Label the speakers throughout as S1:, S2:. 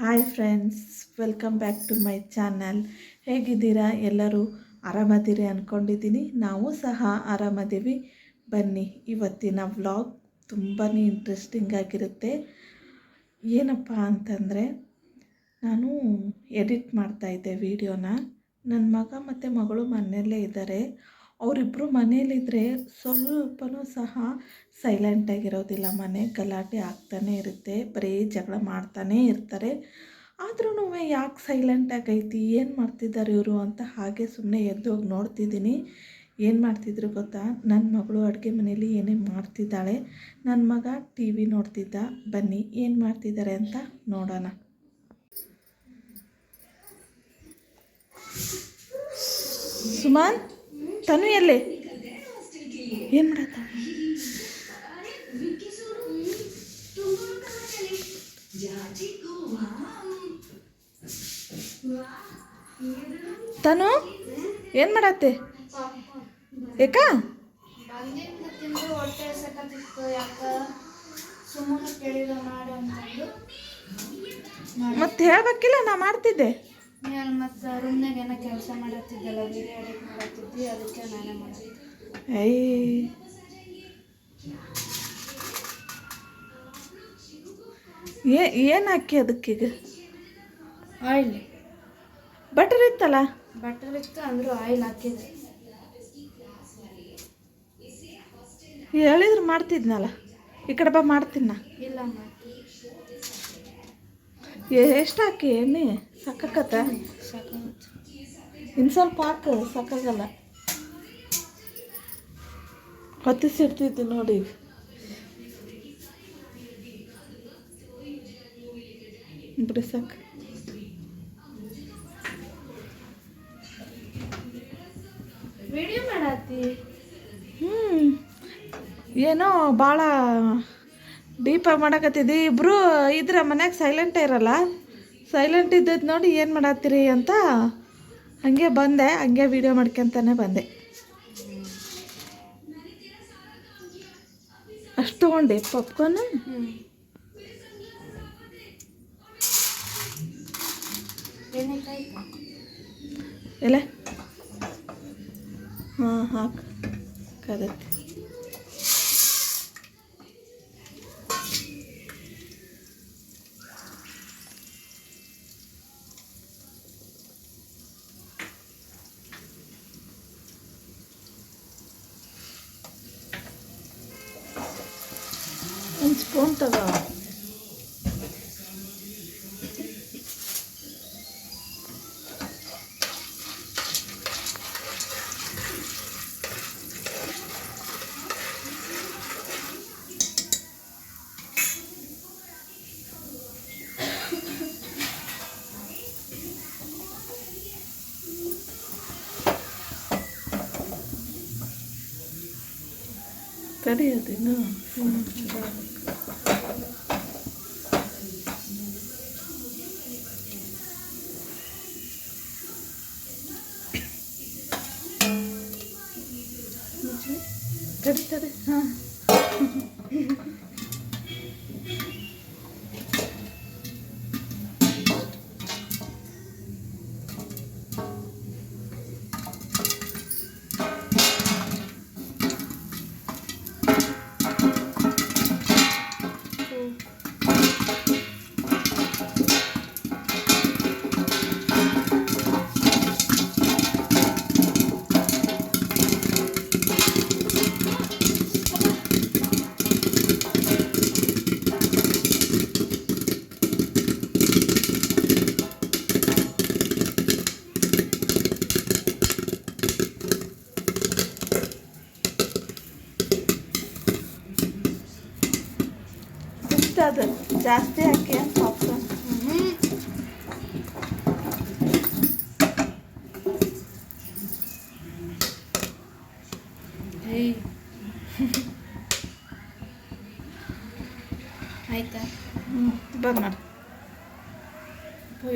S1: Hi friends welcome back to my channel ಹೇಗಿದ್ದೀರಾ? ಎಲ್ಲರೂ ಆರಾಮದಿರಿ ಅಂದ್ಕೊಂಡಿದ್ದೀನಿ ನಾವು ಸಹ ಆರಾಮದೀವಿ. ಬನ್ನಿ, ಇವತ್ತಿನ ವ್ಲಾಗ್ ತುಂಬಾ ಇಂಟ್ರೆಸ್ಟಿಂಗ್ ಆಗಿರುತ್ತೆ. ಏನಪ್ಪ ಅಂತಂದರೆ, ನಾನು ಎಡಿಟ್ ಮಾಡ್ತಾಯಿದ್ದೆ ವಿಡಿಯೋನ ನನ್ನ ಮಗ ಮತ್ತು ಮಗಳು ಮನೆಯಲ್ಲೇ ಇದ್ದಾರೆ. ಅವರಿಬ್ಬರು ಮನೇಲಿದ್ದರೆ ಸ್ವಲ್ಪನೂ ಸಹ ಸೈಲೆಂಟಾಗಿರೋದಿಲ್ಲ ಮನೆ ಗಲಾಟೆ ಆಗ್ತಾನೇ ಇರುತ್ತೆ. ಬರೀ ಜಗಳ ಮಾಡ್ತಾನೇ ಇರ್ತಾರೆ. ಆದ್ರೂ ಯಾಕೆ ಸೈಲೆಂಟಾಗೈತಿ ಏನು ಮಾಡ್ತಿದ್ದಾರೆ ಇವರು ಅಂತ ಹಾಗೆ ಸುಮ್ಮನೆ ಎದ್ದು ಹೋಗಿ ನೋಡ್ತಿದ್ದೀನಿ. ಏನು ಮಾಡ್ತಿದ್ರು ಗೊತ್ತಾ? ನನ್ನ ಮಗಳು ಅಡುಗೆ ಮನೇಲಿ ಏನೇ ಮಾಡ್ತಿದ್ದಾಳೆ? ನನ್ನ ಮಗ ಟಿ ವಿ ನೋಡ್ತಿದ್ದ. ಬನ್ನಿ, ಏನು ಮಾಡ್ತಿದ್ದಾರೆ ಅಂತ ನೋಡೋಣ. ಸುಮಾನ್? ತನು ಎಲ್ಲಿ? ಏನು ಮಾಡತ್ತ? ತನು ಏನು ಮಾಡತ್ತೆ? ಏಕಾ? ಮತ್ತೆ ಹೇಳ್ಬೇಕಿಲ್ಲ ನಾ ಮಾಡ್ತಿದ್ದೆ.
S2: ನಾನು ಮತ್ತು ರೂಮ್ನಾಗ ಏನೋ ಕೆಲಸ ಮಾಡತ್ತಿದ್ದಲ್ಲ ವಿಡಿಯೋ ಎಡಿಟ್ ಮಾಡತ್ತಿದ್ದಿ ಅದಕ್ಕೆ ನಾನೇ ಮಾಡಿದ್ದೆ
S1: ಏಯ್. ಏ ಏನು ಹಾಕಿ ಅದಕ್ಕೀಗ?
S2: ಆಯಿಲ್
S1: ಬಟರ್ ಇತ್ತಲ್ಲ?
S2: ಬಟರ್ ಇತ್ತು ಅಂದರೂ ಆಯಿಲ್ ಹಾಕಿದೆ
S1: ಹೇಳಿದ್ರು ಮಾಡ್ತಿದ್ನಲ್ಲ ಈ ಕಡೆ ಬಾ ಮಾಡ್ತೀನಿ ನಾ.
S2: ಇಲ್ಲ
S1: ಎಷ್ಟು ಹಾಕಿ ಎಣ್ಣೆ?
S2: ಸಾಕಾಗುತ್ತೆ
S1: ಇನ್ನು ಸ್ವಲ್ಪ ಹಾಕು ಸಾಕಾಗಲ್ಲ ಹೊತ್ತಿಸಿಡ್ತಿದ್ದೆ ನೋಡಿ. ಬಿಡಿ ಸಾಕು.
S2: ವಿಡಿಯೋ ಮಾಡತ್ತಿ?
S1: ಹ್ಞೂ ಏನೋ ಭಾಳ ಡೀಪಾಗಿ ಮಾಡಕತ್ತಿದ್ದಿ. ಇಬ್ಬರು ಇದ್ರ ಮನ್ಯಾಗ ಸೈಲೆಂಟೇ ಇರಲ್ಲ? ಸೈಲೆಂಟ್ ಇದ್ದದ್ದು ನೋಡಿ ಏನು ಮಾಡತ್ತೀರಿ ಅಂತ ಹಂಗೆ ಬಂದೆ, ಹಂಗೆ ವೀಡಿಯೋ ಮಾಡ್ಕೊಂತಾನೆ ಬಂದೆ. ಅಷ್ಟು ತೊಗೊಂಡೆ ಪಾಪ್ಕಾರ್ನ್ ಎಲ್ಲ ಹಾಂ, ಹಾಕಿ. ಕದತ್ತೆ 조금 따가 끓여야
S2: 되나?
S1: 응. Thank you.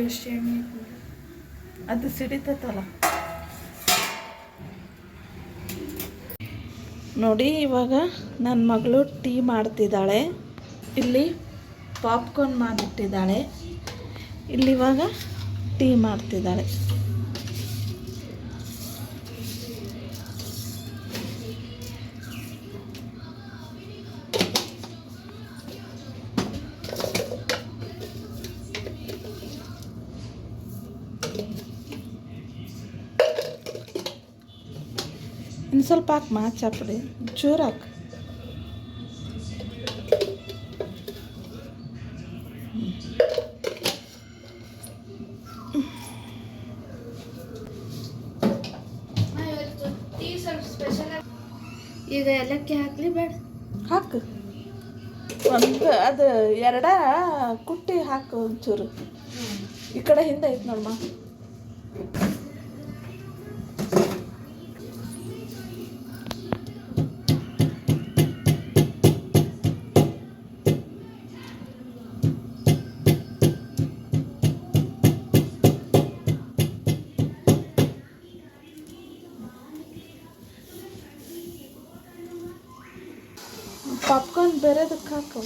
S2: ಎಷ್ಟು ಎಣ್ಣೆ ಹಾಕ್ಬೇಕು?
S1: ಅದು ಸಿಡಿತೈತಲ್ಲ. ನೋಡಿ ಇವಾಗ ನನ್ನ ಮಗಳು ಟೀ ಮಾಡ್ತಿದ್ದಾಳೆ. ಇಲ್ಲಿ ಪಾಪ್ಕಾರ್ನ್ ಮಾಡಿಟ್ಟಿದ್ದಾಳೆ ಇಲ್ಲಿವಾಗ ಟೀ ಮಾಡ್ತಿದ್ದಾಳೆ. ಇನ್ನು ಸ್ವಲ್ಪ ಹಾಕಿ ಮಾ ಚಾಪುಡಿ ಚೂರು ಹಾಕಿ.
S2: ಈಗ ಏಲಕ್ಕಿ ಹಾಕ್ಲಿ ಬೇಡ.
S1: ಹಾಕು. ಒಂದು ಅದು ಎರಡ ಕುಟ್ಟಿ ಹಾಕು ಒಂಚೂರು. ಈ ಕಡೆ ಹಿಂದೆ ಐತೆ ನೋಡಮ್ಮ ಪಾಪ್ಕಾರ್ನ್ ಬೇರೆದಕ್ಕೆ ಹಾಕು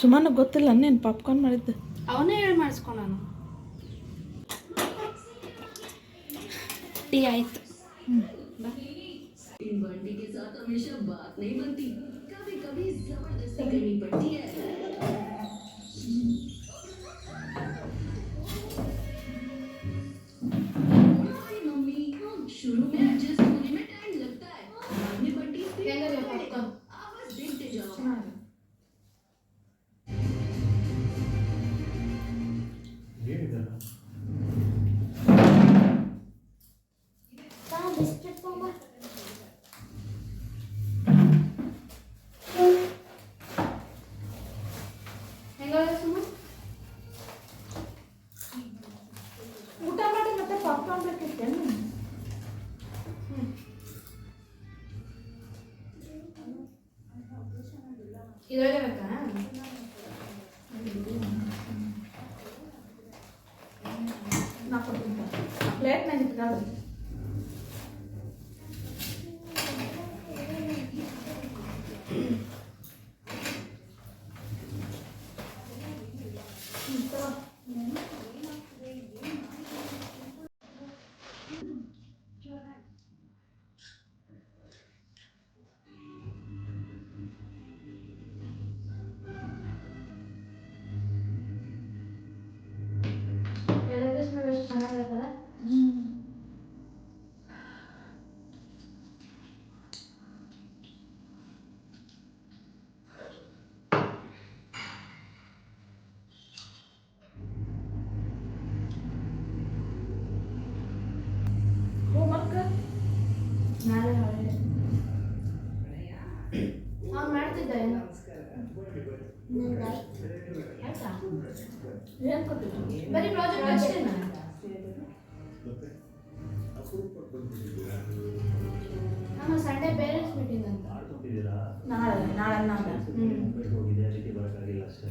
S1: ಸುಮಾನು ಗೊತ್ತಿಲ್ಲ ನೀನು ಪಾಪ್ಕಾರ್ನ್ ಮಾಡಿದ್ದು?
S2: ಅವನೇ ಹೇಳಿ ಮಾಡಿಸ್ಕೊ ನಾನು ಟೀ ಆಯ್ತು. प्लेट
S1: में निकाल
S2: ಬರೀ ಪ್ರಾಜೆಕ್ಟ್ ಅಷ್ಟೇನಾ? ನಮ್ಮ ಸಂಡೇ ಪೇರೆಂಟ್ಸ್ ಮೀಟಿಂಗ್ ಅಂತ.
S1: ನಾಳೆ ನಾಳೆ
S3: ಹೋಗಿದೆ ಅದಕ್ಕೆ ಬರೋಕ್ಕಾಗಿಲ್ಲ ಅಷ್ಟೇ.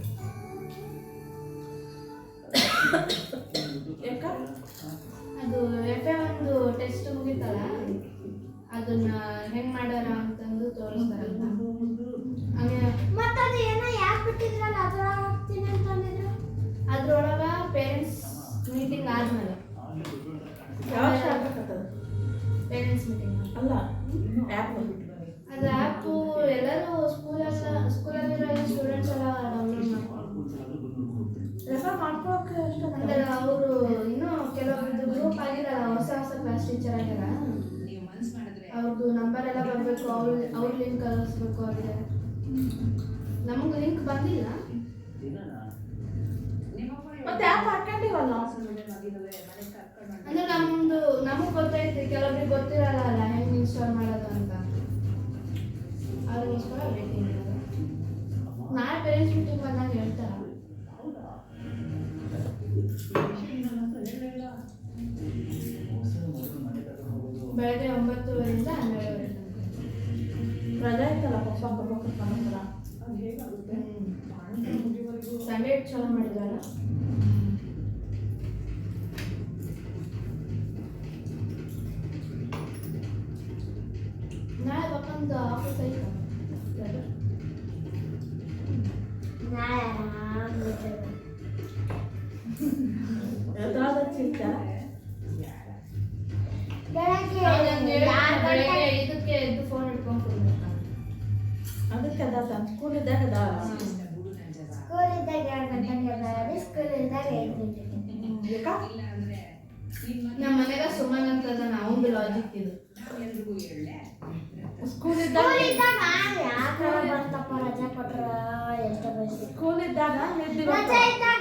S1: ಮಾಡ್ಕೊಳಕ್ಕೆ ಅಷ್ಟ
S2: ಅಂದ್ರೆ ಅವರು ಇನ್ನೂ ಕೆಲವೊಬ್ರದ್ದು ಗ್ರೂಪ್ ಆಗಿರಲ್ಲ ಹೊಸ ಹೊಸ ಕ್ಲಾಸ್ ಟೀಚರ್ ಆಗ್ಯಾರ ಅವ್ರದ್ದು ನಂಬರ್ ಎಲ್ಲ ಬರಬೇಕು ಅವ್ರು ಅವ್ರ ಲಿಂಕ್ ಕಳಿಸ್ಬೇಕು ಅವ್ರಿಗೆ. ನಮಗೆ ಲಿಂಕ್ ಬಂದಿಲ್ಲ. ಬೆಳಗ್ಗೆ
S4: ಗಂಟೆ-
S2: ಇದಕ್ಕೆ ಎದ್ದು ಫೋನ್ ಹಿಡ್ಕೊಂಡು ಕೂರ್ಬೇಕಾ?
S1: ಅದಕ್ಕೆ ಅದ ಸ್ಕೂಲ್ ಇದ್ದಾಗ ಅದ
S4: ಸ್ಕೂಲ್ ಇದ್ದಾಗ ಗಂಟೆಗೆ ಎದ್ದೇಳೋದು, ಸ್ಕೂಲ್ ಇದ್ದಾಗ
S1: ಯಾಕ?
S2: ನಮ್ಮ ಮನೆಗ ಸುಮನ್ ಅಂತ ಅದಾನ ಅವಂದು ಲಾಜಿಕ್ ಇದು
S1: ಸ್ಕೂಲ್ ಇದ್ದಾಗ
S4: ಸ್ಕೂಲ್ ಇದ್ದಾಗ ಯಾಕಾರ ಬರ್ತಪ್ಪ ರಜೆ ಕೊಟ್ರ ಎಷ್ಟು ಬಯಸ್ತು
S1: ಸ್ಕೂಲ್ ಇದ್ದಾಗ
S4: ರಜೆ ಇದ್ದಾಗ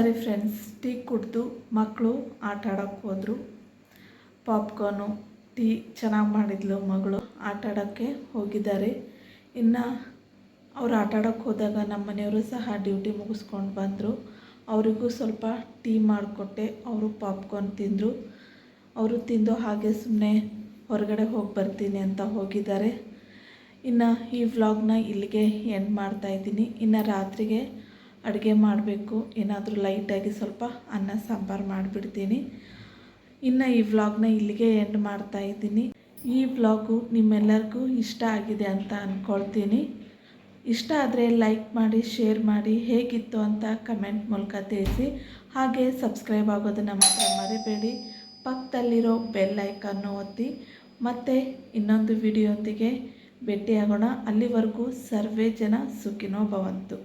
S5: ಸರಿ
S1: ಫ್ರೆಂಡ್ಸ್ ಟೀ ಕುಡಿದು ಮಕ್ಕಳು ಆಟ ಆಡೋಕ್ಕೆ ಹೋದರು. ಪಾಪ್ಕಾರ್ನು ಟೀ ಚೆನ್ನಾಗಿ ಮಾಡಿದ್ಲು ಮಗಳು, ಆಟ ಆಡೋಕ್ಕೆ ಹೋಗಿದ್ದಾರೆ. ಇನ್ನು ಅವ್ರು ಆಟ ಆಡೋಕ್ಕೆ ಹೋದಾಗ ನಮ್ಮ ಮನೆಯವರು ಸಹ ಡ್ಯೂಟಿ ಮುಗಿಸ್ಕೊಂಡು ಬಂದರು. ಅವರಿಗೂ ಸ್ವಲ್ಪ ಟೀ ಮಾಡಿಕೊಟ್ಟೆ, ಅವರು ಪಾಪ್ಕಾರ್ನ್ ತಿಂದರು. ಅವರು ತಿಂದು ಹಾಗೆ ಸುಮ್ಮನೆ ಹೊರಗಡೆ ಹೋಗಿ ಬರ್ತೀನಿ ಅಂತ ಹೋಗಿದ್ದಾರೆ. ಇನ್ನು ಈ ವ್ಲಾಗ್ನ ಇಲ್ಲಿಗೆ ಎಂಡ್ ಮಾಡ್ತಾಯಿದ್ದೀನಿ ಇನ್ನು ರಾತ್ರಿಗೆ ಅಡುಗೆ ಮಾಡಬೇಕು. ಏನಾದರೂ ಲೈಟಾಗಿ ಸ್ವಲ್ಪ ಅನ್ನ, ಸಾಂಬಾರು ಮಾಡಿಬಿಡ್ತೀನಿ. ಇನ್ನು ಈ ವ್ಲಾಗ್ನ ಇಲ್ಲಿಗೆ ಎಂಡ್ ಮಾಡ್ತಾ ಇದ್ದೀನಿ. ಈ ವ್ಲಾಗು ನಿಮ್ಮೆಲ್ಲರಿಗೂ ಇಷ್ಟ ಆಗಿದೆ ಅಂತ ಅಂದ್ಕೊಳ್ತೀನಿ ಇಷ್ಟ ಆದರೆ ಲೈಕ್ ಮಾಡಿ ಶೇರ್ ಮಾಡಿ ಹೇಗಿತ್ತು ಅಂತ ಕಮೆಂಟ್ ಮೂಲಕ ತಿಳಿಸಿ. ಹಾಗೆ ಸಬ್ಸ್ಕ್ರೈಬ್ ಆಗೋದನ್ನು ಮಾತ್ರ ಮರಿಬೇಡಿ. ಪಕ್ಕದಲ್ಲಿರೋ ಬೆಲ್ ಐಕನ್ನು ಒತ್ತಿ. ಮತ್ತು ಇನ್ನೊಂದು ವಿಡಿಯೋಂದಿಗೆ ಭೇಟಿಯಾಗೋಣ. ಅಲ್ಲಿವರೆಗೂ ಸರ್ವೇ ಜನ ಸುಖಿನೋ ಭವಂತು.